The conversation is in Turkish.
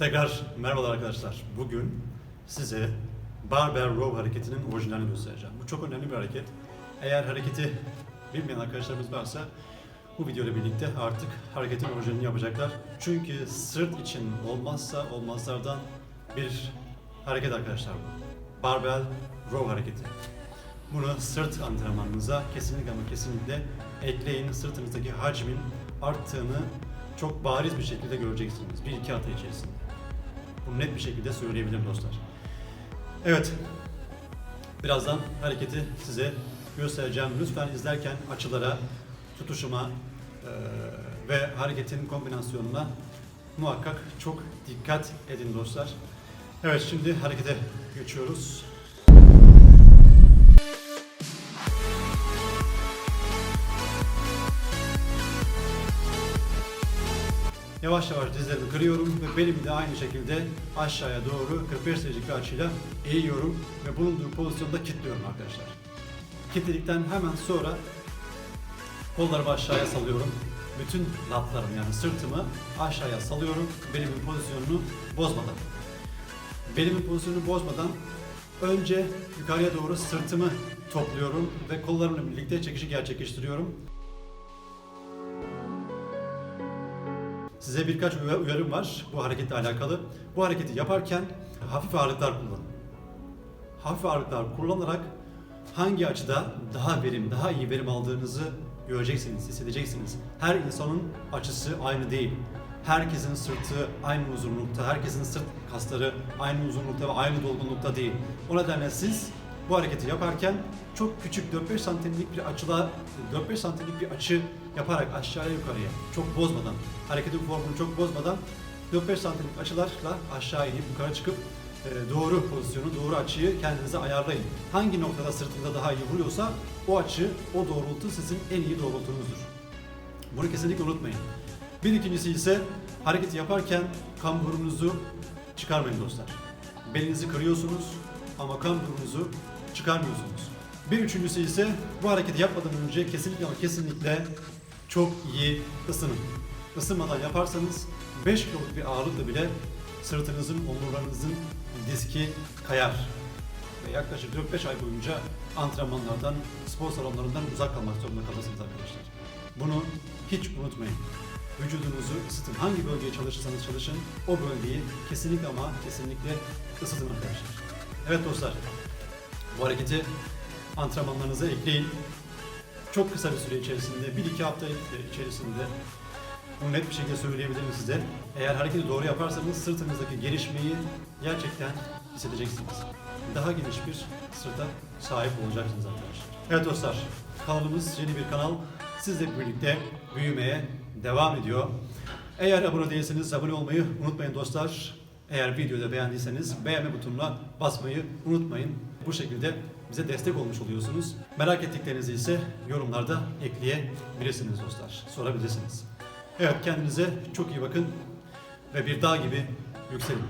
Tekrar merhabalar arkadaşlar. Bugün size Barbell Row hareketinin orijinalini göstereceğim. Bu çok önemli bir hareket. Eğer hareketi bilmeyen arkadaşlarımız varsa bu video ile birlikte artık hareketin orijinalini yapacaklar. Çünkü sırt için olmazsa olmazlardan bir hareket arkadaşlar bu. Barbell Row hareketi. Bunu sırt antrenmanınıza kesinlikle ama kesinlikle ekleyin. Sırtınızdaki hacmin arttığını çok bariz bir şekilde göreceksiniz. Bir iki hafta içerisinde. Bunu net bir şekilde söyleyebilirim dostlar. Evet. Birazdan hareketi size göstereceğim. Lütfen izlerken açılara, tutuşuma eee, ve hareketin kombinasyonuna muhakkak çok dikkat edin dostlar. Evet şimdi harekete geçiyoruz. Yavaş yavaş dizlerimi kırıyorum ve belimi de aynı şekilde aşağıya doğru 45 derecelik bir açıyla eğiyorum ve bulunduğum pozisyonda kilitliyorum arkadaşlar. Kilitledikten hemen sonra kollarımı aşağıya salıyorum. Bütün latlarım yani sırtımı aşağıya salıyorum belimin pozisyonunu bozmadan. Belimin pozisyonunu bozmadan önce yukarıya doğru sırtımı topluyorum ve kollarımla birlikte çekişi gerçekleştiriyorum. Size birkaç uya- uyarım var bu hareketle alakalı. Bu hareketi yaparken hafif ağırlıklar kullanın. Hafif ağırlıklar kullanarak hangi açıda daha verim, daha iyi verim aldığınızı göreceksiniz, hissedeceksiniz. Her insanın açısı aynı değil. Herkesin sırtı aynı uzunlukta, herkesin sırt kasları aynı uzunlukta ve aynı dolgunlukta değil. O nedenle siz bu hareketi yaparken çok küçük 4-5 santimlik bir açıla 4-5 santimlik bir açı yaparak aşağıya yukarıya çok bozmadan hareketin formunu çok bozmadan 4-5 santimlik açılarla aşağı inip yukarı çıkıp e, doğru pozisyonu, doğru açıyı kendinize ayarlayın. Hangi noktada sırtında daha iyi vuruyorsa o açı, o doğrultu sizin en iyi doğrultunuzdur. Bunu kesinlikle unutmayın. Bir ikincisi ise hareketi yaparken kamburunuzu çıkarmayın dostlar. Belinizi kırıyorsunuz ama kamburunuzu çıkarmıyorsunuz. Bir üçüncüsü ise bu hareketi yapmadan önce kesinlikle ama kesinlikle çok iyi ısının. Isınmadan yaparsanız 5 kiloluk bir ağırlıkla bile sırtınızın, omurlarınızın diski kayar. Ve yaklaşık 4-5 ay boyunca antrenmanlardan, spor salonlarından uzak kalmak zorunda kalırsınız arkadaşlar. Bunu hiç unutmayın. Vücudunuzu ısıtın. Hangi bölgeye çalışırsanız çalışın, o bölgeyi kesinlikle ama kesinlikle ısıtın arkadaşlar. Evet dostlar, bu hareketi antrenmanlarınıza ekleyin. Çok kısa bir süre içerisinde, 1-2 hafta içerisinde bunu net bir şekilde söyleyebilirim size. Eğer hareketi doğru yaparsanız sırtınızdaki gelişmeyi gerçekten hissedeceksiniz. Daha geniş bir sırta sahip olacaksınız arkadaşlar. Evet dostlar, kanalımız yeni bir kanal. Sizle birlikte büyümeye devam ediyor. Eğer abone değilseniz abone olmayı unutmayın dostlar. Eğer videoda beğendiyseniz beğenme butonuna basmayı unutmayın. Bu şekilde bize destek olmuş oluyorsunuz. Merak ettiklerinizi ise yorumlarda ekleyebilirsiniz dostlar. Sorabilirsiniz. Evet kendinize çok iyi bakın ve bir dağ gibi yükselin.